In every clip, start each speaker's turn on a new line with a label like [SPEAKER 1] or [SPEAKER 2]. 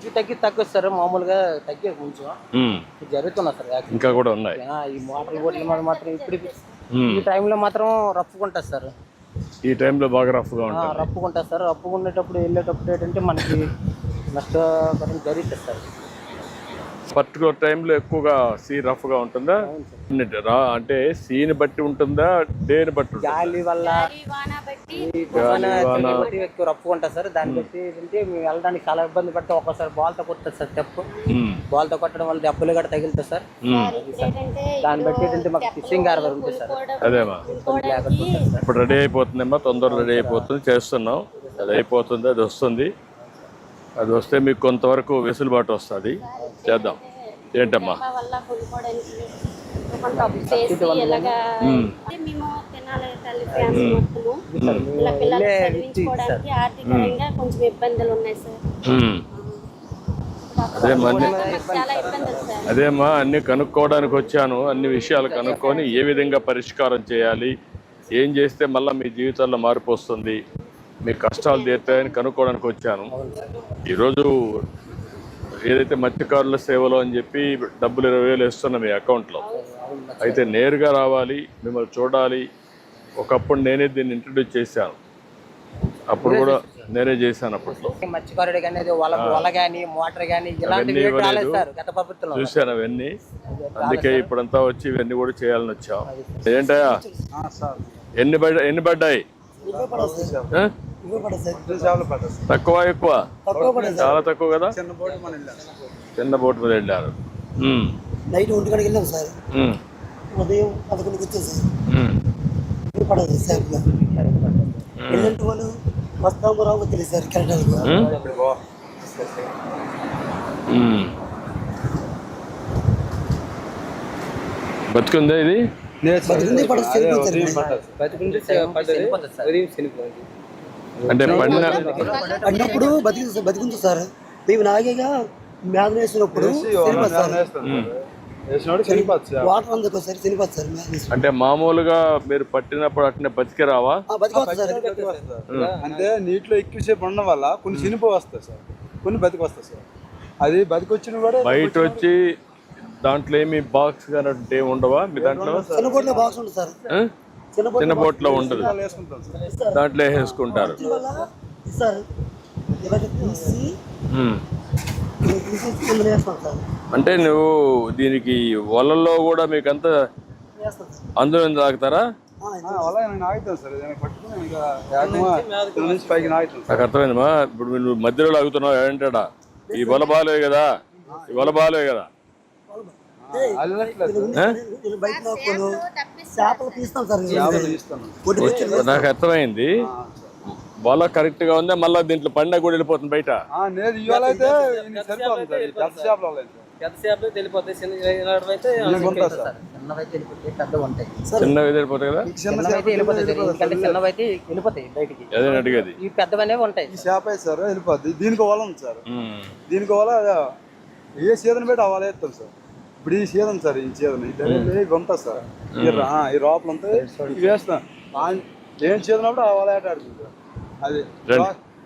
[SPEAKER 1] కొంచెం తగ్గి తగ్గదు సార్ మామూలుగా తగ్గే కొంచెం. జరుగుతున్నా సార్.
[SPEAKER 2] ఇంకా కూడా ఉన్నాయి
[SPEAKER 1] ఈ మోటార్ బోట్ల మాత్రం ఇప్పుడు. ఈ టైంలో మాత్రం రప్పుకుంటుంది సార్
[SPEAKER 2] ఈ టైంలో బాగా రఫ్గా ఉంటుంది
[SPEAKER 1] రప్పుకుంటా సార్ రప్పుకునేటప్పుడు వెళ్ళేటప్పుడు ఏంటంటే మనకి నష్టపరం జరుగుతుంది సార్
[SPEAKER 2] పర్టికులర్ టైంలో ఎక్కువగా సీ రఫ్గా ఉంటుందా? రా అంటే సీని బట్టి ఉంటుందా? డేని బట్టి ఉంటుందా?
[SPEAKER 1] గాలి వల్ల
[SPEAKER 3] బట్టి
[SPEAKER 1] బట్టి ఎక్కువ రప్పుకుంటా సార్. దాన్ని బట్టి ఏంటంటే మేము వెళ్ళడానికి చాలా ఇబ్బంది పడితే. ఒక్కోసారి బాల్తో కొట్టదు సార్ తెప్పు
[SPEAKER 2] మ్మ్.
[SPEAKER 1] బాల్తో కొట్టడం వల్ల దెబ్బలు కూడా తగులుతాయి సార్.
[SPEAKER 3] ఏంటంటే
[SPEAKER 1] దాన్ని బట్టి ఏంటంటే మాకు ఫిషింగ్ హార్బర్ ఉంటుంది సార్.
[SPEAKER 2] అదేమా ఇప్పుడు రెడీ అయిపోతుందమ్మా తొందరగా రెడీ అయిపోతుంది. చేస్తున్నాం. అది అయిపోతుంది అది వస్తుంది. అది వస్తే మీకు కొంతవరకు వెసులుబాటు వస్తుంది. చేద్దాం. ఏంటమ్మా. అదే అదేమ్మా అన్ని కనుక్కోవడానికి వచ్చాను. అన్ని విషయాలు కనుక్కొని ఏ విధంగా పరిష్కారం చేయాలి ఏం చేస్తే మళ్ళీ మీ జీవితాల్లో మార్పు వస్తుంది. మీ కష్టాలు తీరుతాయని కనుక్కోవడానికి వచ్చాను. ఈరోజు ఏదైతే మత్స్యకారుల సేవలో అని చెప్పి డబ్బులు ఇరవై వేలు వేస్తున్నాం మీ అకౌంట్లో. అయితే నేరుగా రావాలి మిమ్మల్ని చూడాలి. ఒకప్పుడు నేనే దీన్ని ఇంట్రడ్యూస్ చేశాను. అప్పుడు కూడా నేనే చేశాను అప్పట్లో.
[SPEAKER 1] మత్స్యకారుడు కానీ అది వల వల కానీ మోటార్ కానీ ఇలాంటివి ఏం రాలేదు సార్ గత ప్రభుత్వంలో.
[SPEAKER 2] చూశాను అవన్నీ. అందుకే ఇప్పుడంతా వచ్చి ఇవన్నీ కూడా చేయాలని వచ్చాం. ఏంటయ్యా? ఎన్ని పడ్డ ఎన్ని పడ్డాయి? తక్కువ ఎక్కువ? చాలా తక్కువ కదా? చిన్న బోట్ మీద వెళ్ళారు.
[SPEAKER 4] నైట్ ఒంటి గంటకి వెళ్ళాం సార్. ఉదయం పదకొండుకి వచ్చాం సార్.
[SPEAKER 2] ఉమ్,
[SPEAKER 4] ఇప్పుడు పడదు సార్. వెళ్ళంటే వాళ్ళు వస్తాము రావు తెలియదు సార్ కెనడాలకు
[SPEAKER 2] ఉమ్. బతుకుందా ఇది?
[SPEAKER 4] బతికింది పడదు చనిపోతుంది
[SPEAKER 2] అంటే పండిన
[SPEAKER 4] అన్నప్పుడు బతికింది సార్. మేము నాగేగా మ్యాన్ వేసినప్పుడు సార్. వాటర్ అందుకు చనిపోతుంది
[SPEAKER 2] అంటే మామూలుగా మీరు పట్టినప్పుడు అట్నే బతికి రావా?
[SPEAKER 5] బతికి. అంటే నీటిలో ఎక్కువసేపు ఉండడం వల్ల కొన్ని చనిపో వస్తాయి సార్. కొన్ని బతికి వస్తాయి సార్. అది బతికి వచ్చిన కూడా
[SPEAKER 2] బయట వచ్చి దాంట్లో ఏమి బాక్స్ కానీ ఉండవా మీ దాంట్లో?
[SPEAKER 4] బాక్స్ ఉంటుంది సార్? చిన్న బోట్
[SPEAKER 2] చిన్న బోట్లో ఉండదు. దాంట్లో వేసుకుంటారు అంటే నువ్వు దీనికి వలల్లో కూడా మీకు అంత అందులో తాగుతారా? నాకు అర్థమైందమ్మా ఇప్పుడు నువ్వు మధ్యలో లాగుతున్నావు ఏంటాడా? ఈ వల బాలే కదా. ఈ వల బాలే కదా. నాకు అర్థమైంది. వల కరెక్ట్గా ఉందా? మళ్ళీ దీంట్లో పండగ కూడా వెళ్ళిపోతుంది బయట. చిన్నవి వెళ్ళిపోతాయి కదా? అదే అడిగేది.
[SPEAKER 1] ఈ పెద్దవనేవి ఉంటాయి
[SPEAKER 5] చేప సార్ వెళ్ళిపోద్ది. దీనికి వల ఉంది సార్.
[SPEAKER 2] ఉమ్.
[SPEAKER 5] దీనికి వల ఏ సీజన్ పెట్టి అవ్వాలి సార్. ఇప్పుడు ఈ సీజన్ సార్ ఈ సీజన్ ఇవి ఉంటుంది సార్. ఈ రా- ఆ, ఈ లోపల ఉంటాయి వేస్తాం ఆ, ఏం సీజన్ అప్పుడు ఆ వల ఆట ఆడుతుంది సార్. అది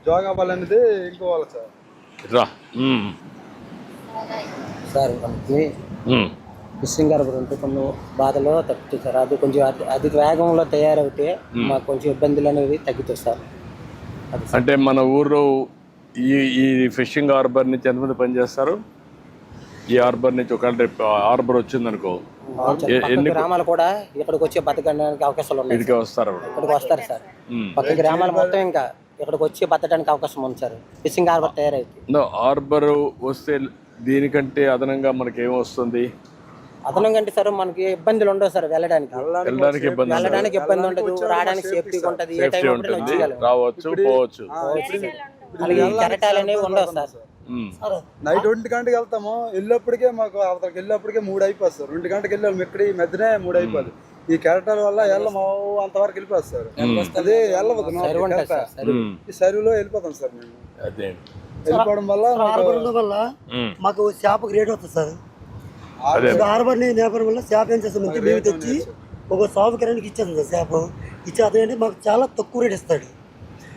[SPEAKER 5] జోగా బాల్ అనేది ఇంకో వాళ్ళ సార్.
[SPEAKER 2] రా.
[SPEAKER 1] సార్ మనకి. ఫిషింగ్ హార్బర్ ఉంటే కొన్ని బాధలో తగ్గుతుంది సార్. అది కొంచెం అధిక వేగంలో తయారవుతే మాకు కొంచెం ఇబ్బందులు అనేవి తగ్గుతాయి సార్.
[SPEAKER 2] అంటే మన ఊర్లో ఈ ఈ ఫిషింగ్ హార్బర్ నుంచి ఎంతమంది పనిచేస్తారు? ఈ హార్బర్ నుంచి ఒకవేళ రేపు హార్బర్ వచ్చిందనుకో ఎన్ని
[SPEAKER 1] గ్రామాలు కూడా ఇక్కడికి వచ్చి బతకడానికి అవకాశాలు ఉన్నాయి
[SPEAKER 2] ఇదికే వస్తారు అప్పుడు.
[SPEAKER 1] ఇక్కడికి వస్తారు సార్. పక్క గ్రామాలు మొత్తం ఇంకా ఇక్కడికి వచ్చి బతకడానికి అవకాశం ఉంది సార్. ఫిషింగ్ హార్బర్ తయారైంది.
[SPEAKER 2] నో, హార్బర్ వస్తే దీనికంటే అదనంగా మనకి ఏం వస్తుంది?
[SPEAKER 1] అదనంగా అంటే సార్ మనకి ఇబ్బందులు ఉండవు సార్ వెళ్ళడానికి.
[SPEAKER 2] వెళ్ళడానికి ఇబ్బంది ఉండదు.
[SPEAKER 1] వెళ్ళడానికి ఇబ్బంది ఉండదు రావడానికి సేఫ్టీగా ఉంటది ఏ
[SPEAKER 2] సేఫ్టీ ఉంటుంది. రావచ్చు పోవచ్చు.
[SPEAKER 1] అలాగే కెరటాలు అనేవి ఉండవు సార్.
[SPEAKER 5] నైట్ ఒంటి గంటకి వెళ్తాము. వెళ్ళేప్పటికే మాకు అవతలకి వెళ్ళేప్పటికే మూడు అయిపోతుంది సార్ రెండు గంటకి వెళ్ళాము. ఇక్కడ ఈ మధ్యనే మూడు అయిపోదు. ఈ కెరటాల వల్ల వెళ్ళము అంతవరకు వెళ్ళిపోతుంది సార్ అదే వెళ్ళవద్దు. ఈ సరువులో వెళ్ళిపోతాం సార్ మేము.
[SPEAKER 2] అదే.
[SPEAKER 5] వెళ్ళిపోవడం వల్ల
[SPEAKER 4] వల్ల. మాకు చేపకు రేట్ వస్తుంది సార్. హార్బర్ నేపథ్యం వల్ల చేప ఏం చేస్తామంటే మేము తెచ్చి ఒక సాగు కిరానికి ఇచ్చేస్తాం సార్ చేప. ఇచ్చి అతనంటే మాకు చాలా తక్కువ రేట్ ఇస్తాడు.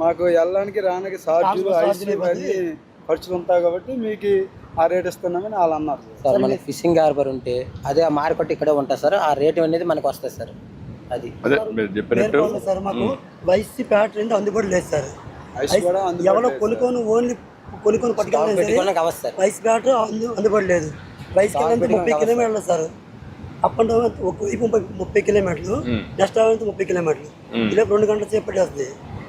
[SPEAKER 5] మాకు వెళ్ళడానికి రానికి ఛార్జీలు ఐసీ అని ఖర్చులు ఉంటాయి కాబట్టి మీకు ఆ రేట్ ఇస్తున్నామని వాళ్ళు అన్నారు. సార్.
[SPEAKER 1] మనకి ఫిషింగ్ హార్బర్ ఉంటే అదే ఆ మార్కెట్ ఇక్కడే ఉంటుంది సార్ ఆ రేటు అనేది మనకు వస్తుంది సార్ అది.
[SPEAKER 2] అదే మీరు చెప్పినట్టు
[SPEAKER 4] నేర్పాలి సార్ మాకు. వైసీ ప్యాట్ రెండు అందుబాటులో లేదు సార్.
[SPEAKER 5] ఐస్ కూడా అందుబాటులో
[SPEAKER 4] ఎవరో
[SPEAKER 5] లేదు
[SPEAKER 4] కొనుక్కొని ఓన్లీ కొనుక్కొని పట్టుకెళ్ళలేదు సరే.
[SPEAKER 1] పెట్టుకోవడానికి అవ్వదు సార్.
[SPEAKER 4] వైస్ బ్యాట్ అందు అందుబాటు లేదు. వైస్ ముప్పై కిలోమీటర్లు సార్. అప్ అండ్ డౌన్ ఒకవైపు ముప్పై ముప్పై కిలోమీటర్లు. నెక్స్ట్ అవైపు ముప్పై కిలోమీటర్లు. ఇలా రెండు గంటల సేపు పట్టేస్తుంది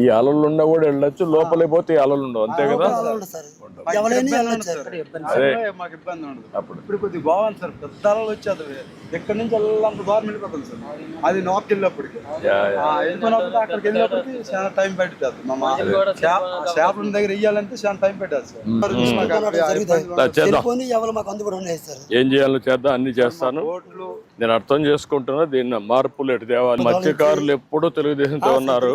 [SPEAKER 2] ఈ అలలు ఉన్నా కూడా వెళ్ళొచ్చు. లోపలికి పోతే ఈ అలలు ఉండవు. అంతే కదా? అదే.
[SPEAKER 5] మాకు ఇబ్బంది ఉండదు.
[SPEAKER 2] అప్పుడు.
[SPEAKER 5] ఇప్పుడు కొద్దిగా బాగుంది సార్. పెద్ద అలలు వచ్చేది ఎక్కడి నుంచి వెళ్ళాలంత దూరం వెళ్ళిపోతుంది సార్. అది నాప్కి వెళ్ళినప్పటికి అక్కడికి వెళ్ళినప్పటికి చాలా టైం పడుతుంది మా మా చేప- చేపల దగ్గర వెయ్యాలంటే చాలా టైం పెట్టాలి సార్.
[SPEAKER 2] ఏం చేయాలో చేద్దాం. అన్ని చేస్తాను. నేను అర్థం చేసుకుంటున్నా దీన్ని మార్పులు ఎటు తేవాలి మత్స్యకారులు ఎప్పుడూ తెలుగుదేశంతో ఉన్నారు.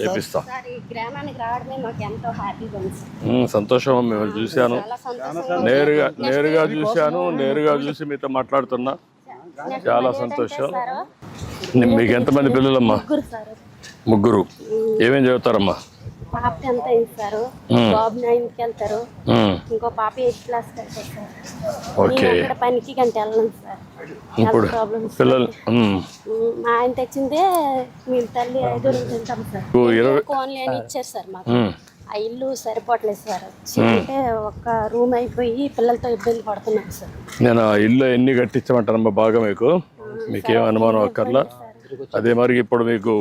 [SPEAKER 2] చేపిస్తాం. సంతోషం మిమ్మల్ని చూశాను. నేరుగా నేరుగా చూశాను నేరుగా చూసి మీతో మాట్లాడుతున్నా. చాలా సంతోషం మీకు ఎంతమంది పిల్లలమ్మా?
[SPEAKER 3] ముగ్గురు సార్.
[SPEAKER 2] ముగ్గురు. ఏమేం చదువుతారమ్మా?
[SPEAKER 3] పాప అయింది సార్? బాబు నైన్త్కి వెళ్తారు. ఇంకో పాప ఎయిత్ క్లాస్
[SPEAKER 2] ఓకే.
[SPEAKER 3] నేను అక్కడ పనికి గంట వెళ్ళను సార్.
[SPEAKER 2] ఇప్పుడు పిల్లలు
[SPEAKER 3] మా ఆయన తెచ్చిందే మీ తల్లి ఐదుగురు తింటాం సార్. కోన్లీ అని ఇచ్చారు సార్ మాకు. ఆ ఇల్లు సరిపోవట్లేదు సార్. అంటే ఒక రూమ్ అయిపోయి పిల్లలతో ఇబ్బంది పడుతున్నాం సార్.
[SPEAKER 2] నేను ఆ ఇల్లు ఎన్ని కట్టించమంటానమ్మా బాగా మీకు? మీకేం అనుమానం అక్కర్లా? అదే మరి ఇప్పుడు మీకు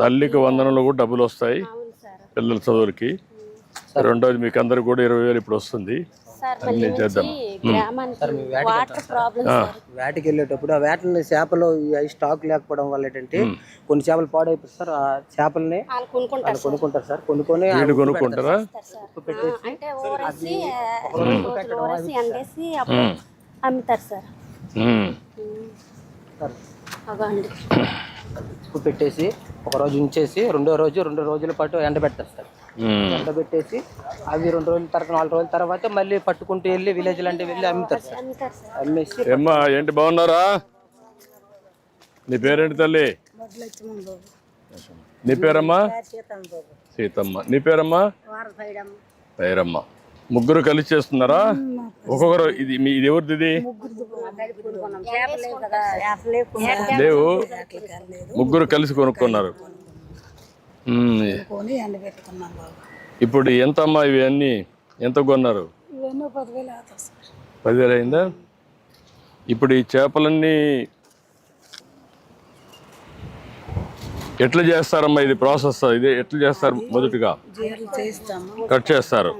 [SPEAKER 2] తల్లికి వందనంలో కూడా డబ్బులు వస్తాయి. పిల్లల చదువులకి. రెండోది మీకు అందరికి కూడా ఇరవై వేలు ఇప్పుడు వస్తుంది.
[SPEAKER 3] సార్
[SPEAKER 1] వేటకి వెళ్ళేటప్పుడు ఆ. వేటని చేపలు ఈ స్టాక్ లేకపోవడం వల్ల ఏంటంటే కొన్ని చేపలు పాడైపోయి సార్ ఆ చేపల్ని
[SPEAKER 3] వాళ్ళు కొనుక్కుంటారు సార్.
[SPEAKER 1] కొనుక్కుంటారు సార్. కొనుక్కొని
[SPEAKER 2] వీడు కొనుక్కుంటారా?
[SPEAKER 3] అమ్ముతారు సార్.
[SPEAKER 2] ఉమ్,
[SPEAKER 1] సార్.
[SPEAKER 3] అవ్వండి.
[SPEAKER 1] ఉప్పు పెట్టేసి ఒక రోజు ఉంచేసి రెండో రోజు రెండు రోజుల పాటు
[SPEAKER 2] ఉమ్.
[SPEAKER 1] ఎండబెట్టేసి అవి రెండు రోజుల తర్వాత నాలుగు రోజుల తర్వాత మళ్ళీ పట్టుకుంటూ వెళ్ళి విలేజ్ అంటే వెళ్ళి అమ్ముతారు సార్. అమ్మేసి
[SPEAKER 2] ఏంటి బాగున్నారా? నీ పేరేంటి తల్లి? నీ పేరమ్మా? సీతమ్మ నీ పేరమ్మా? పేరమ్మ. ముగ్గురు కలిసి చేస్తున్నారా? ఒక్కొక్కరు ఇది మీ ఇది ఎవరిది ఇది? లేవు. ముగ్గురు కలిసి కొనుక్కున్నారు. ఇప్పుడు ఎంత అమ్మా ఇవి అన్ని? ఎంత కొన్నారు? పదివేలు అయిందా? ఇప్పుడు ఈ చేపలన్నీ ఎట్లా చేస్తారమ్మా ఇది ప్రాసెస్? ఇది ఎట్లా చేస్తారు మొదటిగా? కట్ చేస్తారు.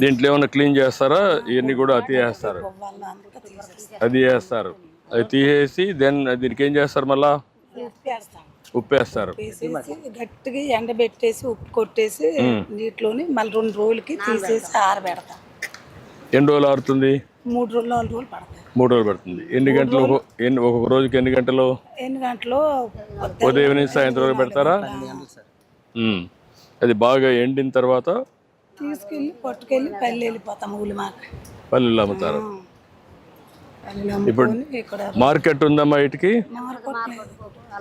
[SPEAKER 2] దీంట్లో ఏమైనా క్లీన్ చేస్తారా? ఇవన్నీ కూడా తీసేస్తారు అది వేస్తారు అది తీసేసి దెన్ దీనికి ఏం చేస్తారు మళ్ళా? ఉప్పేస్తారు.
[SPEAKER 6] గట్టిగా ఎండబెట్టేసి ఉప్పు కొట్టేసి నీటిలోని మళ్ళీ రెండు రోజులకి తీసేసి ఆరబెడతాం.
[SPEAKER 2] ఎన్ని రోజులు ఆరుతుంది?
[SPEAKER 6] మూడు రోజులు నాలుగు రోజులు పడతాయి
[SPEAKER 2] మూడు రోజులు పడుతుంది. ఎన్ని గంటలు ఎన్ని ఒక్కొక్క రోజుకి ఎన్ని గంటలు?
[SPEAKER 6] ఎన్ని గంటలు?
[SPEAKER 2] ఉదయం నుంచి సాయంత్రం వరకు పెడతారా? ఉమ్. అది బాగా ఎండిన తర్వాత
[SPEAKER 6] తీసుకెళ్ళి పట్టుకెళ్ళి పల్లె వెళ్ళిపోతాం ఊలి మాకు.
[SPEAKER 2] పల్లెలు అమ్ముతారు.
[SPEAKER 6] పల్లెలు అమ్ముకొని ఇక్కడ
[SPEAKER 2] మార్కెట్ ఉందమ్మా ఇటుకి?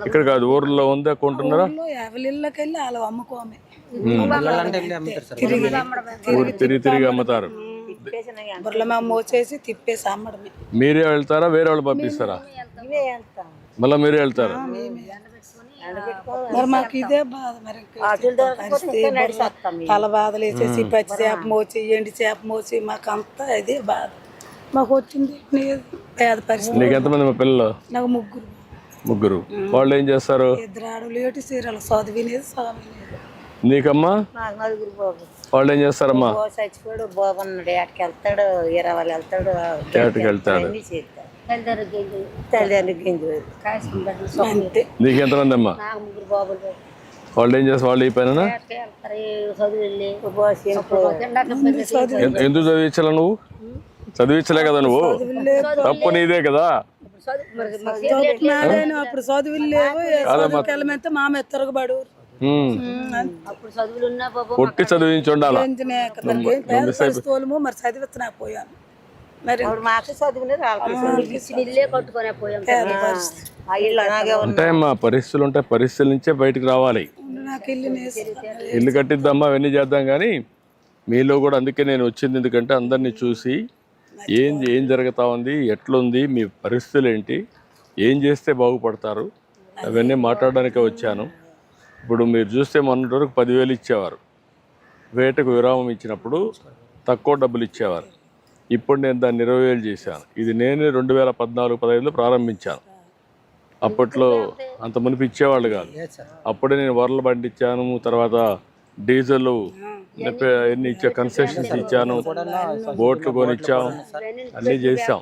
[SPEAKER 2] ఇక్కడ కాదు ఊర్లో ఉందా కొంటున్నారా?
[SPEAKER 6] ఊళ్ళో ఎవరి ఇళ్ళకి వెళ్ళి అలా అమ్ముకోమే తిరిగి
[SPEAKER 2] తిరిగి అమ్ముతారు.
[SPEAKER 6] బుర్రల మోసేసి తిప్పేసి అమ్మడమే.
[SPEAKER 2] మీరే వెళ్తారా? వేరే వాళ్ళు పంపిస్తారా? మళ్ళీ మీరే వెళ్తారు?
[SPEAKER 6] మరి మాకు ఇదే బాధ మరి. తల బాధలు వేసేసి పచ్చి చేప మోసి ఎండి చేప మోసి మాకు అంతా ఇదే బాధ. మాకు వచ్చింది. పేద పరిస్థితి.
[SPEAKER 2] నీకు ఎంతమంది మా పిల్లలు?
[SPEAKER 6] నాకు ముగ్గురు.
[SPEAKER 2] ముగ్గురు. వాళ్ళు ఏం చేస్తారు?
[SPEAKER 6] ఇద్దరు ఆడలు ఏటి చీరలు చదివినేది చదివినేది
[SPEAKER 2] నీకమ్మా?
[SPEAKER 7] నాకు నలుగురు బాబు
[SPEAKER 2] వాళ్ళు ఏం చేస్తారమ్మా?
[SPEAKER 7] బాబు ఉన్నాడు ఏటకి వెళ్తాడు ఇరవై వాళ్ళు వెళ్తాడు
[SPEAKER 2] ఏటకి వెళ్తాడు.
[SPEAKER 7] తల్లిదండ్రులు గింజలు.
[SPEAKER 6] అంతే
[SPEAKER 2] నీకు ఎంతమంది అమ్మా
[SPEAKER 3] నాకు ముగ్గురు బాబులు.
[SPEAKER 2] వాళ్ళు ఏం చేస్తారు? వాళ్ళు ఈ పైన
[SPEAKER 3] ఎక్కడికి
[SPEAKER 2] ఎందుకు చదివించాల నువ్వు? చదివించలే కదా నువ్వు? తప్పు నీదే కదా?
[SPEAKER 6] అప్పుడు చదువులు లేవు వెళ్ళమంటే మామ ఎత్తరగబడు
[SPEAKER 2] ఉమ్.
[SPEAKER 3] అప్పుడు చదువులు ఉన్నా బాబు
[SPEAKER 2] కొట్టి చదివించి ఉండాలా?
[SPEAKER 6] మరి చదివిస్తున్నా పోయాను మరి
[SPEAKER 7] మాకు
[SPEAKER 3] ఇల్లే కట్టుకొని పోయాం
[SPEAKER 2] ఉంటాయమ్మా పరిస్థితులు ఉంటాయి. పరిస్థితుల నుంచే బయటికి రావాలి.
[SPEAKER 6] ఇల్లు
[SPEAKER 2] కట్టిద్దామా అవన్నీ చేద్దాం కానీ మీలో కూడా అందుకే నేను వచ్చింది. ఎందుకంటే అందరినీ చూసి ఏం ఏం జరుగుతా ఉంది ఎట్లుంది మీ పరిస్థితులు ఏంటి ఏం చేస్తే బాగుపడతారు అవన్నీ మాట్లాడడానికే వచ్చాను. ఇప్పుడు మీరు చూస్తే మొన్నటి వరకు పదివేలు ఇచ్చేవారు. వేటకు విరామం ఇచ్చినప్పుడు తక్కువ డబ్బులు ఇచ్చేవారు. ఇప్పుడు నేను దాన్ని ఇరవై వేలు చేశాను. ఇది నేనే రెండు వేల పద్నాలుగు పదహైదులో ప్రారంభించాను. అప్పట్లో అంత మునిపి ఇచ్చేవాళ్ళు కాదు. అప్పుడే నేను వరలు పండించాను తర్వాత డీజిల్ ఎన్ని ఇచ్చా కన్సెషన్స్ ఇచ్చాను బోట్లు కొనిచ్చాం అన్నీ చేసాం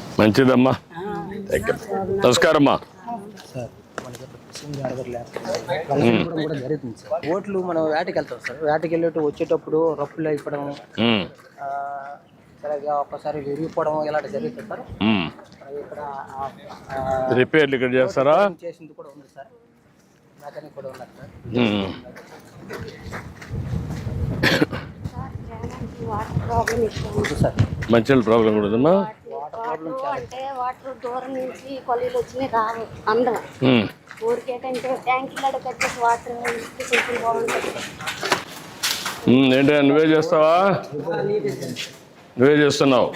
[SPEAKER 2] నమస్కారం అమ్మా
[SPEAKER 1] సార్ మనకి అప్పుడు ఫిషింగ్ హార్బర్ లేకపోతే వాళ్ళకి కూడా జరుగుతుంది సార్. ఓట్లు మనం వేటకి వెళ్తాం సార్. వేటకి వెళ్ళేటప్పుడు వచ్చేటప్పుడు రప్పులు అయిపోవడం సరిగ్గా ఒక్కసారి విరిగిపోవడం ఇలాంటి జరుగుతుంది సార్. ఇక్కడ
[SPEAKER 2] రిపేర్లు ఇక్కడ చేస్తారా?
[SPEAKER 1] చేసింది కూడా ఉంది సార్. మెకానిక్ కూడా ఉన్నారు సార్.
[SPEAKER 2] మంచి ప్రాబ్లం కూడా ఉందమ్మా.
[SPEAKER 3] వాటర్ అంటే వాటర్ దూరం నుంచి కొలీలు వచ్చినాయి రావు అందం
[SPEAKER 2] ఉమ్.
[SPEAKER 3] ఊరికేటంటే ట్యాంకీలో కట్టేసి వాటర్ కొంచెం బాగుంటుంది.
[SPEAKER 2] ఏంటి నువ్వే చేస్తావా? నువ్వే చేస్తున్నావు.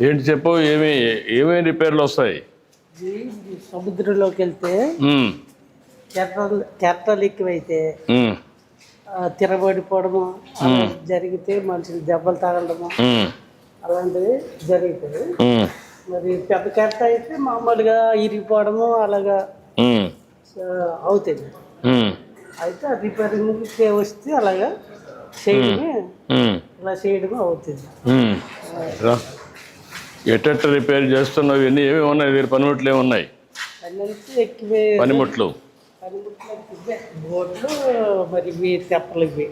[SPEAKER 2] ఏంటి చెప్పు ఏమి ఏమేమి రిపేర్లు వస్తాయి?
[SPEAKER 8] సముద్రంలోకి వెళ్తే కెరటాలు ఎక్కువైతే అలా జరిగితే మనుషులు దెబ్బలు తగలడము
[SPEAKER 2] ఉమ్,
[SPEAKER 8] అలాంటివి జరుగుతుంది మరి పెద్ద కెరట అయితే మామూలుగా ఇరిగిపోవడము అలాగా అవుతుంది. అయితే ఆ రిపేరింగ్ వస్తే అలాగా చేయడమే ఇలా చేయడమే అవుతుంది.
[SPEAKER 2] ఎట్టెట్ట రిపేర్ చేస్తున్నావు? ఇవన్నీ ఏమి ఉన్నాయి? దీని పనిముట్లు ఏమి ఉన్నాయి? పనిముట్లు.
[SPEAKER 8] బోట్లు మరి తెప్పలు ఇవి.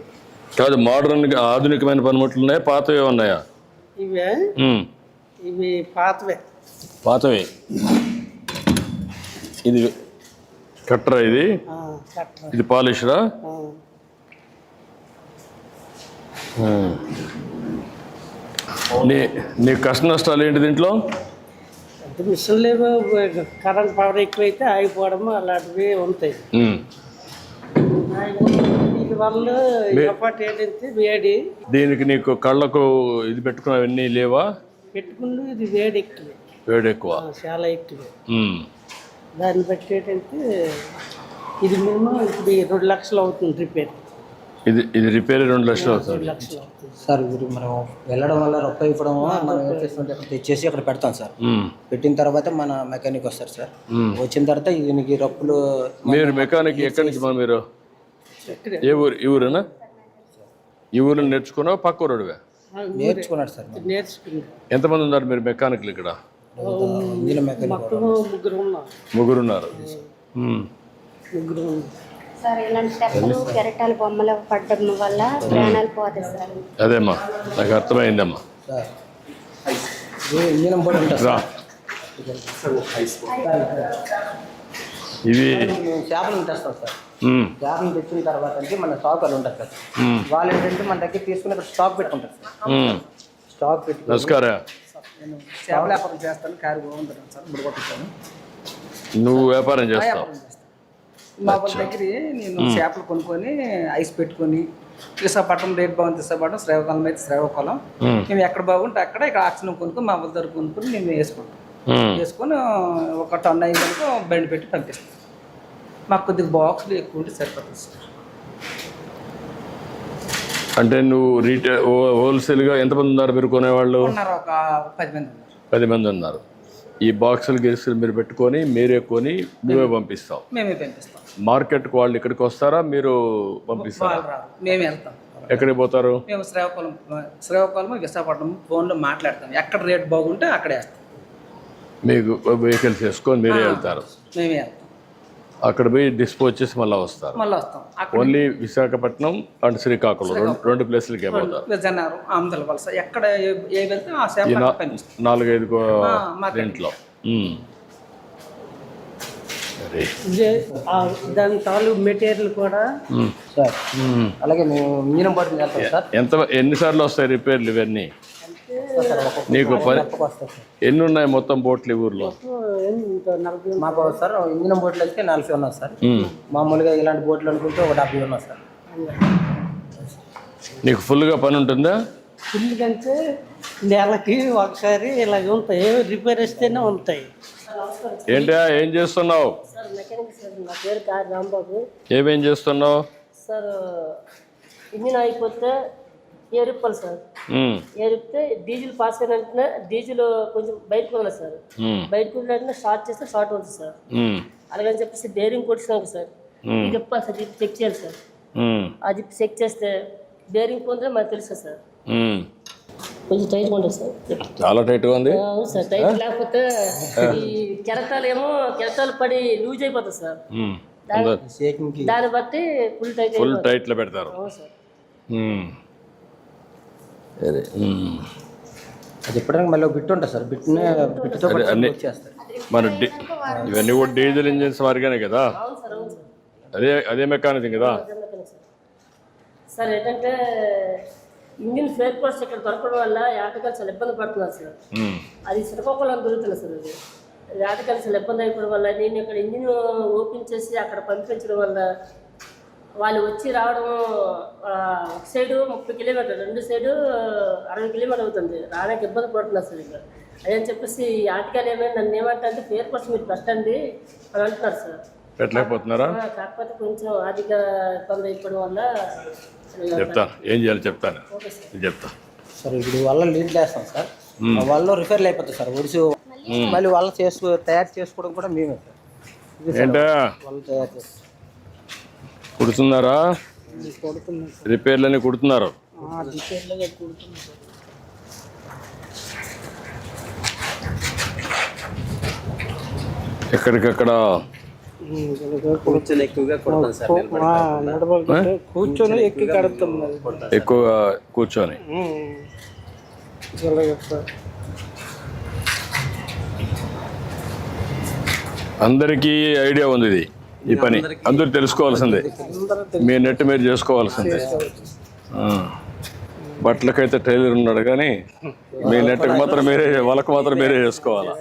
[SPEAKER 2] కాదు మోడర్న్ ఆధునికమైన పనిముట్లు ఉన్నాయా పాతవే ఉన్నాయా?
[SPEAKER 8] ఇవే. ఇవి పాతవే.
[SPEAKER 2] పాతవే. ఇది కట్టరా ఇది. ఇది పాలిష్రా. నీ నీ కష్ట నష్టాలు ఏంటి దీంట్లో?
[SPEAKER 8] మిషన్లు కరెంట్ పవర్ ఎక్కువైతే ఆగిపోవడము అలాంటివి ఉంటాయి
[SPEAKER 2] ఉమ్.
[SPEAKER 8] దీని వల్ల ఎప్పటి ఏంటంటే వేడి
[SPEAKER 2] దీనికి నీకు కళ్ళకు ఇది పెట్టుకున్నవన్నీ లేవా?
[SPEAKER 8] పెట్టుకుని ఇది వేడి ఎక్కువ.
[SPEAKER 2] వేడి ఎక్కువ.
[SPEAKER 8] చాలా ఎక్కువ. దాన్ని బట్టి ఏంటంటే ఇది మేము ఇప్పుడు రెండు లక్షలు అవుతుంది రిపేర్.
[SPEAKER 2] ఇది ఇది రిపేర్ రెండు లక్షలు అవుతుంది.
[SPEAKER 8] రెండు లక్షలు అవుతుంది.
[SPEAKER 9] సార్ ఇది మనం వెళ్ళడం వల్ల రొక్క ఇవ్వడం మనం ఏం చేస్తుంటే అక్కడ తెచ్చేసి అక్కడ పెడతాం సార్. పెట్టిన తర్వాత మన మెకానిక్ వస్తారు సార్. వచ్చిన తర్వాత దీనికి రొప్పులు
[SPEAKER 2] మీరు మెకానిక్ ఎక్కడి నుంచి మా మీరు. ఏ ఊరు? ఈ ఊరేనా? ఈ ఊరు నేర్చుకున్నావు? పక్క ఊరుడివే?
[SPEAKER 9] నేర్చుకున్నాడు సార్
[SPEAKER 2] ఎంతమంది ఉన్నారు మీరు మెకానిక్లు ఇక్కడ?
[SPEAKER 8] ముగ్గురు ఉన్నాం
[SPEAKER 2] ముగ్గురు ఉన్నారు. ఉమ్.
[SPEAKER 8] ముగ్గురు ఉన్నాం
[SPEAKER 3] సార్ ఇలాంటి తెప్పలు కెరటాలు బొమ్మలు పడడం వల్ల ప్రాణాలు పోతాయి సార్.
[SPEAKER 2] అదేమ్మా నాకు అర్థమైందమ్మా. రా. ఇవి
[SPEAKER 9] చేపలను తెస్తాం సార్. చేపలను తెచ్చిన తర్వాత అంటే మన స్టాక్ వాళ్ళు ఉంటారు సార్. వాళ్ళు ఏంటంటే మన దగ్గర తీసుకుని అక్కడ స్టాక్ పెట్టుకుంటారు సార్. స్టాక్ పెట్టుకుని
[SPEAKER 2] నమస్కారం.
[SPEAKER 1] నేను చేపల వ్యాపారం చేస్తాను కారు బాగుంటాను సార్ ఇప్పుడు కొట్టుతాను
[SPEAKER 2] నువ్వు వ్యాపారం చేస్తావు?
[SPEAKER 1] మా వాళ్ళ దగ్గర నేను చేపలు కొనుక్కొని ఐస్ పెట్టుకొని విశాఖపట్నం రేట్ బాగుంది విశాఖపట్నం శ్రీకాకుళం అయితే శ్రీకాకుళం మేము ఎక్కడ బాగుంటే అక్కడ ఇక్కడ ఆక్సిజన్ కొనుక్కొని మా వాళ్ళ దగ్గర కొనుక్కొని మేము వేసుకుంటాం.
[SPEAKER 2] ఉమ్,
[SPEAKER 1] వేసుకొని ఒక టన్ అయిన కనుక బండి పెట్టి పంపిస్తాం. మాకు కొద్దిగా బాక్సులు ఎక్కువ ఉంటే సరిపోతుంది సార్.
[SPEAKER 2] అంటే నువ్వు రీటైల్ హోల్సేల్గా ఎంతమంది ఉన్నారు మీరు కొనేవాళ్ళు?
[SPEAKER 1] ఉన్నారు ఒక పది మంది ఉన్నారు.
[SPEAKER 2] పది మంది ఉన్నారు. ఈ బాక్సులు గిరిసులు మీరు పెట్టుకొని మీరే కొని నువ్వే పంపిస్తావు
[SPEAKER 1] మేమే పంపిస్తాం.
[SPEAKER 2] మార్కెట్కి వాళ్ళు ఇక్కడికి వస్తారా? మీరు పంపిస్తారా?
[SPEAKER 1] మేమే వెళ్తాం.
[SPEAKER 2] ఎక్కడికి పోతారు?
[SPEAKER 1] మేము శ్రీకాకుళం శ్రీకాకుళం విశాఖపట్నం ఫోన్లో మాట్లాడతాం. ఎక్కడ రేట్ బాగుంటే అక్కడే వేస్తాం.
[SPEAKER 2] మీకు వెహికల్స్ వేసుకొని మీరే వెళ్తారు.
[SPEAKER 1] మేమే వెళ్తాం.
[SPEAKER 2] అక్కడ పోయి డిస్పోజ్ చేసి మళ్ళీ వస్తారు.
[SPEAKER 1] మళ్ళీ వస్తాం. అక్కడ
[SPEAKER 2] ఓన్లీ విశాఖపట్నం అండ్ శ్రీకాకుళం రెండు రెండు ప్లేసులకే
[SPEAKER 1] విజయనగరం వలస. ఎక్కడ ఏ- ఏ వెళ్తే ఆ
[SPEAKER 2] నాలుగైదు. సరే.
[SPEAKER 8] ఆ దాని తాలూకు మెటీరియల్ కూడా.
[SPEAKER 9] సార్. అలాగే మేము వెళ్తాం సార్.
[SPEAKER 2] ఎంత ఎన్నిసార్లు వస్తాయి రిపేర్లు ఇవన్నీ? నీకు పని ఎన్ని ఉన్నాయి మొత్తం బోట్లు ఈ ఊర్లో?
[SPEAKER 9] మాకు సార్ ఇంజిన్ బోట్లు అయితే నలభై ఉన్నాయి సార్. మామూలుగా ఇలాంటి బోట్లు అనుకుంటే ఒక డెబ్బై ఉన్నాయి సార్.
[SPEAKER 2] నీకు ఫుల్గా పని ఉంటుందా?
[SPEAKER 8] ఫుల్ కంటే నెలకి ఒకసారి ఇలాగ ఉంటాయి. రిపేర్ వస్తేనే ఉంటాయి.
[SPEAKER 2] ఏంటా ఏం చేస్తున్నావు?
[SPEAKER 8] సార్ మెకానిక్ సార్ నా పేరు కార్ రాంబాబు.
[SPEAKER 2] ఏమేం చేస్తున్నావు?
[SPEAKER 8] సార్ ఇంజిన్ అయిపోతే ఎరుపాలి సార్. ఎరిపితే డీజిల్ పాస్ అయిన వెంటనే డీజిల్ కొంచెం బయటకు వదలదు సార్. బయటకు వదిలిన షార్ట్ చేస్తే షార్ట్ అవుతుంది సార్. అలాగని చెప్పేసి బేరింగ్ కొట్టినాక సార్. చెప్పాలి సార్ చెక్ చేయాలి సార్. జిప్ చెక్ చేస్తే బేరింగ్ పొందితే మనకు తెలుసు సార్. కొంచెం టైట్గా ఉంటుంది సార్.
[SPEAKER 2] చాలా టైట్గా ఉంది.
[SPEAKER 8] అవును సార్ టైట్ లేకపోతే ఈ కెరటాలు ఏమో కెరటాలు పడి లూజ్ అయిపోతుంది సార్. దాన్ని బట్టి ఫుల్ టైట్
[SPEAKER 2] ఫుల్ టైట్లో పెడతారు.
[SPEAKER 8] అవును సార్.
[SPEAKER 2] ఉమ్.
[SPEAKER 9] అది ఎప్పటికీ మళ్ళీ ఒక బిట్ ఉంటుంది సార్. బిట్ని బిట్తో
[SPEAKER 2] అదే అన్ని
[SPEAKER 9] చేస్తారు.
[SPEAKER 2] మన డి ఇవన్నీ కూడా డీజిల్ ఇంజిన్స్ వారిగానే కదా? అదే అదే మెకానిజం కదా?
[SPEAKER 8] సార్. సార్ ఏంటంటే
[SPEAKER 9] ఇండియన్ ఫేర్ కోర్స్ ఇక్కడ దొరకడం వల్ల ఆటగాళ్ళు చాలా ఇబ్బంది పడుతున్నారు సార్.
[SPEAKER 2] ఉమ్.
[SPEAKER 9] అది శ్రీకాకుళం దొరుకుతుంది సార్ అది. అది ఆటగాళ్ళు చాలా ఇబ్బంది అయిపోవడం వల్ల నేను ఇక్కడ ఇంజిన్ ఓపెన్ చేసి అక్కడ పంపించడం వల్ల వాళ్ళు వచ్చి రావడం ఒక సైడు ముప్పై కిలోమీటర్ రెండు సైడు అరవై కిలోమీటర్ అవుతుంది. రావడానికి ఇబ్బంది పడుతున్నారు సార్ ఇక్కడ అదని చెప్పేసి ఈ ఆటగాళ్ళు ఏమైనా నన్ను ఏమంటే ఫేర్ కోర్స్ మీరు పెట్టండి అని అంటున్నారు సార్.
[SPEAKER 2] పెట్టలేకపోతున్నారా?
[SPEAKER 9] కాకపోతే కొంచెం ఆర్థిక ఇబ్బంది అయిపోవడం వల్ల
[SPEAKER 2] చెప్తాను. ఏం చేయాలి చెప్తాను. చెప్తా.
[SPEAKER 1] సార్ ఇప్పుడు వల్ల లీడ్ వేస్తాం సార్. వాళ్ళు రిపేర్లు అయిపోతుంది సార్. ఒడిసి మళ్ళీ వాళ్ళు చేసుకో తయారు చేసుకోవడం కూడా మేమే సార్. ఇది సార్
[SPEAKER 2] ఏంటా?
[SPEAKER 1] వాళ్ళు తయారు చేస్తారు
[SPEAKER 2] కుడుతున్నారా? రిపేర్లని కుడుతున్నారు. ఎక్కడికక్కడ?
[SPEAKER 10] కూర్చొని ఎక్కువగా కొడతాం సార్. నిలబడకుండా.
[SPEAKER 11] కూర్చొని ఎక్కి కడుతాం
[SPEAKER 2] ఎక్కువగా కూర్చొని. అందరికీ ఐడియా ఉంది ఇది. ఈ పని. అందరూ తెలుసుకోవాల్సిందే. మీ నెట్ మీరు చేసుకోవాల్సిందే. బట్టలకైతే టైలర్ ఉన్నాడు కానీ మీ నెట్కి మాత్రం మీరే వాళ్ళకు మాత్రం మీరే చేసుకోవాలా?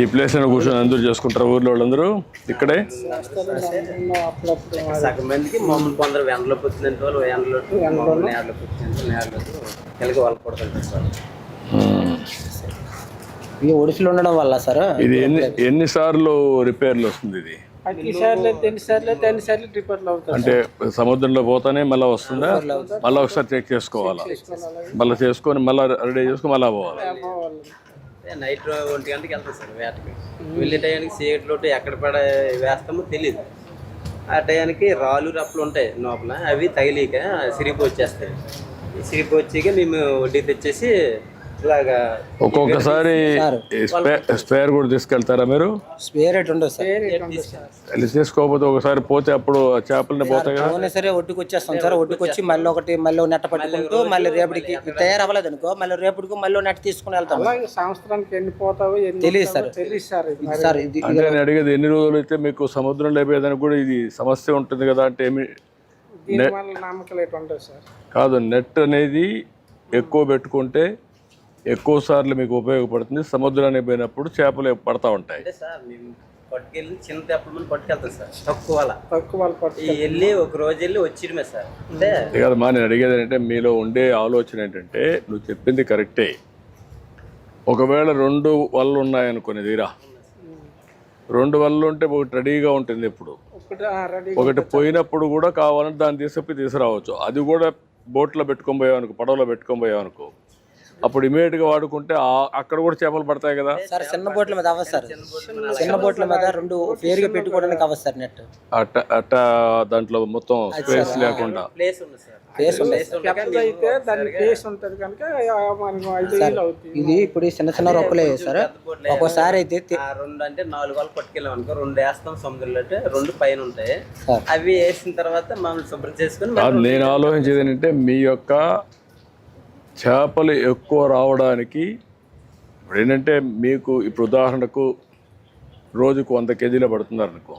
[SPEAKER 2] ఈ ప్లేస్ అని కూర్చొని అందరూ చేసుకుంటారు? ఊర్లో వాళ్ళందరూ? ఇక్కడే?
[SPEAKER 10] సగం మందికి మామూలు కొందరు వాళ్ళు
[SPEAKER 1] ఈ ఒడిసిలు ఉండడం వల్ల సార్?
[SPEAKER 2] ఇది ఎన్ని ఎన్నిసార్లు రిపేర్లు వస్తుంది ఇది? అంటే సముద్రంలో పోతానే మళ్ళీ వస్తుందా? మళ్ళీ ఒకసారి చెక్ చేసుకోవాలా? మళ్ళీ చేసుకొని మళ్ళీ రెడీ చేసుకొని మళ్ళీ పోవాలి.
[SPEAKER 10] నైట్ ఒంటి గంటకి వెళ్తాం సార్ వేటకి. వెళ్ళే టయానికి చీకటిలోటు ఎక్కడ పడ వేస్తామో తెలియదు ఆ టయానికి రాళ్ళు రప్పులు ఉంటాయి లోపల అవి తగిలిక సిరిపి వచ్చేస్తాయి సిరిపి వచ్చాక మేము వడ్డీ తెచ్చేసి ఇలాగా
[SPEAKER 2] ఒక్కొక్కసారి స్పే- స్పేర్ కూడా తీసుకెళ్తారా మీరు?
[SPEAKER 1] స్పేర్ ఉండదు సార్.
[SPEAKER 2] తీసుకోకపోతే ఒకసారి పోతే అప్పుడు ఆ చేపలని పోతాయి కదా?
[SPEAKER 1] సరే ఒడ్డుకు వచ్చేస్తాం సార్ ఒడ్డుకు వచ్చి మళ్ళీ ఒకటి మళ్ళీ నెట్ట పట్టుకుంటూ మళ్ళీ రేపటికి తయారవ్వలేదు అనుకో మళ్ళీ రేపటికి మళ్ళీ ఓ నెట్ట తీసుకుని వెళ్తాం.
[SPEAKER 11] సంవత్సరానికి ఎన్ని పోతావో
[SPEAKER 1] తెలియదు సార్.
[SPEAKER 11] తెలియదు సార్
[SPEAKER 1] సార్ ఇది
[SPEAKER 2] నేను అడిగేది ఎన్ని రోజులు అయితే మీకు సముద్రం లేపేదానికి కూడా ఇది సమస్య ఉంటుంది కదా అంటే ఏమి?
[SPEAKER 11] ఎటు
[SPEAKER 2] కాదు నెట్ అనేది ఎక్కువ పెట్టుకుంటే ఎక్కువ సార్లు మీకు ఉపయోగపడుతుంది. సముద్రానికి పోయినప్పుడు చేపలు పడతా ఉంటాయి.
[SPEAKER 10] పట్టుకెళ్ళి చిన్న తెప్పల మంది పట్టుకెళ్తాం సార్. తక్కువ
[SPEAKER 11] వాళ్ళు
[SPEAKER 10] ఒక రోజు వెళ్ళి వచ్చిడమే సార్. అంటే
[SPEAKER 2] కదమ్మా నేను అడిగేది ఏంటంటే మీలో ఉండే ఆలోచన ఏంటంటే నువ్వు చెప్పింది కరెక్టే. ఒకవేళ రెండు వల్లు ఉన్నాయనుకునే తీరా రెండు వల్లు ఉంటే ఒకటి రెడీగా ఉంటుంది ఇప్పుడు
[SPEAKER 11] ఒకటి రెడీ
[SPEAKER 2] ఒకటి పోయినప్పుడు కూడా కావాలంటే దాన్ని తీసుకొని తీసుకురావచ్చు. అది కూడా బోట్లో పెట్టుకొని పోయావనుకో పడవలో పెట్టుకొని పోయావనుకో. అప్పుడు ఇమీడియట్గా వాడుకుంటే ఆ- అక్కడ కూడా చేపలు పడతాయి కదా?
[SPEAKER 1] సార్ చిన్న బోట్ల మీద అవ్వదు సార్. చిన్న బోట్ల మీద రెండు పేరుగా పెట్టుకోవడానికి అవ్వదు సార్ నెట్
[SPEAKER 2] అట్ట అట్ట దాంట్లో మొత్తం స్పేస్ లేకుండా.
[SPEAKER 1] ఇది ఇప్పుడు చిన్న చిన్న రొక్కలే సార్. ఒక్కోసారి అయితే
[SPEAKER 10] రెండు అంటే నాలుగు వాళ్ళు పట్టుకెళ్ళాం అనుకో రెండు వేస్తాం సముద్రంలో అంటే రెండు పైన ఉంటాయి. అవి వేసిన తర్వాత మామూలు శుభ్రం చేసుకుని
[SPEAKER 2] నేను ఆలోచించేది ఏంటంటే మీ యొక్క చేపలు ఎక్కువ రావడానికి ఇప్పుడు ఏంటంటే మీకు ఇప్పుడు ఉదాహరణకు రోజుకు వంద కేజీలు పడుతున్నారు అనుకో.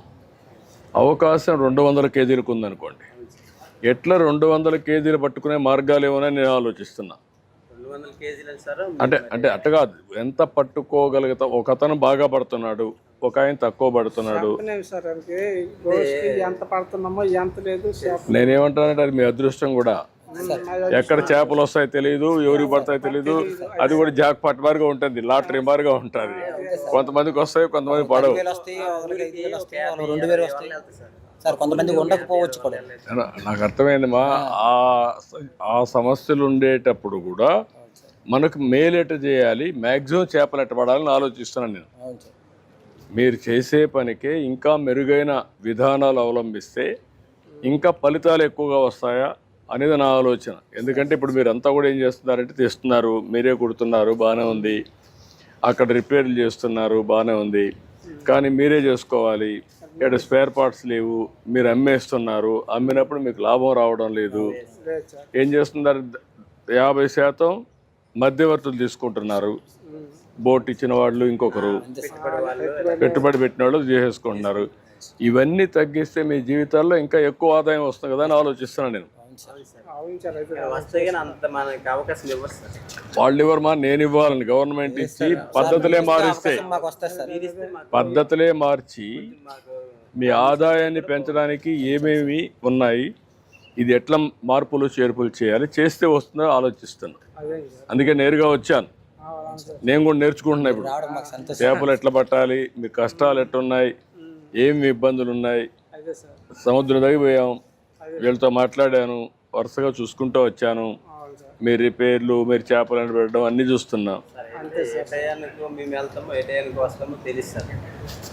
[SPEAKER 2] అవకాశం రెండు వందల కేజీలకు ఉందనుకోండి. ఎట్లా రెండు వందల కేజీలు పట్టుకునే మార్గాలు ఏమోనని నేను ఆలోచిస్తున్నా.
[SPEAKER 10] రెండు వందల కేజీలు సార్?
[SPEAKER 2] అంటే అంటే అట్ట కాదు. ఎంత పట్టుకోగలుగుతా ఒక అతను బాగా పడుతున్నాడు ఒక ఆయన తక్కువ పడుతున్నాడు.
[SPEAKER 11] చెప్పలేము సార్ అంటే రోజుకి ఎంత పడుతున్నామో ఎంత లేదు చేప-
[SPEAKER 2] నేనేమంటానంటే అది మీ అదృష్టం కూడా. ఎక్కడ చేపలు వస్తాయో తెలియదు ఎవరికి పడతాయో తెలియదు అది కూడా జాక్ పట్ మారిగా ఉంటుంది లాటరీ మారిగా ఉంటుంది. కొంతమందికి వస్తాయి కొంతమంది పడవు.
[SPEAKER 1] వేలు వస్తాయి ఒకరికి ఐదు వేలు వస్తాయి ఒకరికి రెండు వేలు వస్తాయి. సార్. కొంతమంది ఉండకపోవచ్చు కూడా.
[SPEAKER 2] నా- నాకు అర్థమైందమ్మా ఆ. ఆ సమస్యలు ఉండేటప్పుడు కూడా మనకు మేలేట చేయాలి మ్యాక్సిమం చేపలు ఎట్ట పడాలని ఆలోచిస్తున్నాను నేను. మీరు చేసే పనికే ఇంకా మెరుగైన విధానాలు అవలంబిస్తే ఇంకా ఫలితాలు ఎక్కువగా వస్తాయా? అనేది నా ఆలోచన. ఎందుకంటే ఇప్పుడు మీరు అంతా కూడా ఏం చేస్తున్నారంటే తెస్తున్నారు మీరే కుడుతున్నారు బాగానే ఉంది. అక్కడ రిపేర్లు చేస్తున్నారు బాగానే ఉంది. కానీ మీరే చేసుకోవాలి. ఇక్కడ స్పేర్ పార్ట్స్ లేవు మీరు అమ్మేస్తున్నారు. అమ్మినప్పుడు మీకు లాభం రావడం లేదు. ఏం చేస్తున్నారు? యాభై శాతం మధ్యవర్తులు తీసుకుంటున్నారు. బోట్ ఇచ్చిన వాళ్ళు ఇంకొకరు. పెట్టుబడి పెట్టిన వాళ్ళు చేసేసుకుంటున్నారు. ఇవన్నీ తగ్గిస్తే మీ జీవితాల్లో ఇంకా ఎక్కువ ఆదాయం వస్తుంది కదా అని ఆలోచిస్తున్నాను నేను.
[SPEAKER 1] వస్తే కానీ అంత మనకి అవకాశం ఇవ్వరు సార్
[SPEAKER 2] వాళ్ళు ఇవ్వరు మా నేను ఇవ్వాలని గవర్నమెంట్ ఇచ్చి పద్ధతులే మారిస్తే పద్ధతులే మార్చి మీ ఆదాయాన్ని పెంచడానికి ఏమేమి ఉన్నాయి ఇది ఎట్లా మార్పులు చేర్పులు చేయాలి చేస్తే వస్తుందో ఆలోచిస్తున్నా. అందుకే నేరుగా వచ్చాను. నేను కూడా నేర్చుకుంటున్నా ఇప్పుడు. చేపలు ఎట్లా పట్టాలి మీ కష్టాలు ఎట్లున్నాయి ఏమి ఇబ్బందులు ఉన్నాయి సముద్రం తగ్గిపోయాం వీళ్ళతో మాట్లాడాను వరుసగా చూసుకుంటూ వచ్చాను. మీ రిపేర్లు మీరు చేపలను పెట్టడం అన్నీ చూస్తున్నా.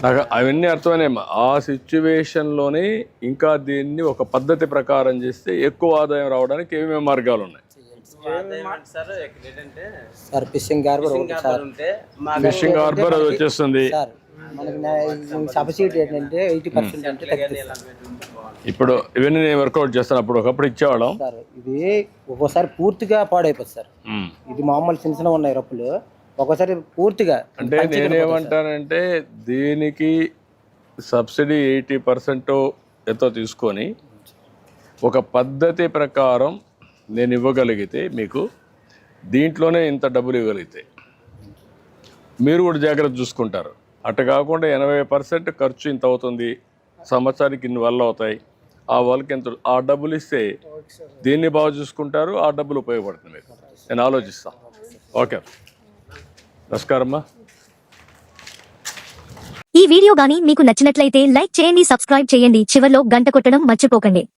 [SPEAKER 2] నాకు అవన్నీ అర్థమైనాయమ్మా ఆ సిచ్యువేషన్లోనే ఇంకా దీన్ని ఒక పద్ధతి ప్రకారం చేస్తే ఎక్కువ ఆదాయం రావడానికి ఏమేమి మార్గాలు ఉన్నాయి?
[SPEAKER 1] సార్
[SPEAKER 10] ఫిషింగ్ హార్బర్
[SPEAKER 2] ఫిషింగ్ అది వచ్చేస్తుంది.
[SPEAKER 10] సార్ మనకి సబ్సిడీ ఏంటంటే ఎయిటీ పర్సెంట్ అంటే
[SPEAKER 2] ఇప్పుడు ఇవన్నీ నేను వర్కౌట్ చేస్తాను. అప్పుడు ఒకప్పుడు ఇచ్చేవాళ్ళం.
[SPEAKER 10] సార్ ఇది ఒక్కోసారి పూర్తిగా పాడైపోతుంది సార్. ఇది మామూలు చిన్న చిన్న ఉన్నాయి రప్పులు. ఒక్కోసారి పూర్తిగా
[SPEAKER 2] అంటే నేనేమంటానంటే దీనికి సబ్సిడీ ఎయిటీ పర్సెంట్ ఎంతో తీసుకొని ఒక పద్ధతి ప్రకారం నేను ఇవ్వగలిగితే మీకు దీంట్లోనే ఇంత డబ్బులు ఇవ్వగలిగితే మీరు కూడా జాగ్రత్త చూసుకుంటారు. అటు కాకుండా ఎనభై పర్సెంట్ ఖర్చు ఇంత అవుతుంది. సంవత్సరానికి ఇన్ని వల్ల అవుతాయి. ఆ వాళ్ళకి ఎంత ఆ డబ్బులు ఇస్తే దీన్ని బాగా చూసుకుంటారు ఆ డబ్బులు ఉపయోగపడుతుంది మీకు నేను ఆలోచిస్తాను ఓకే. నమస్కారమ్మా.
[SPEAKER 12] ఈ వీడియో గాని మీకు నచ్చినట్లయితే లైక్ చేయండి సబ్స్క్రైబ్ చేయండి. చివరిలో గంట కొట్టడం మర్చిపోకండి.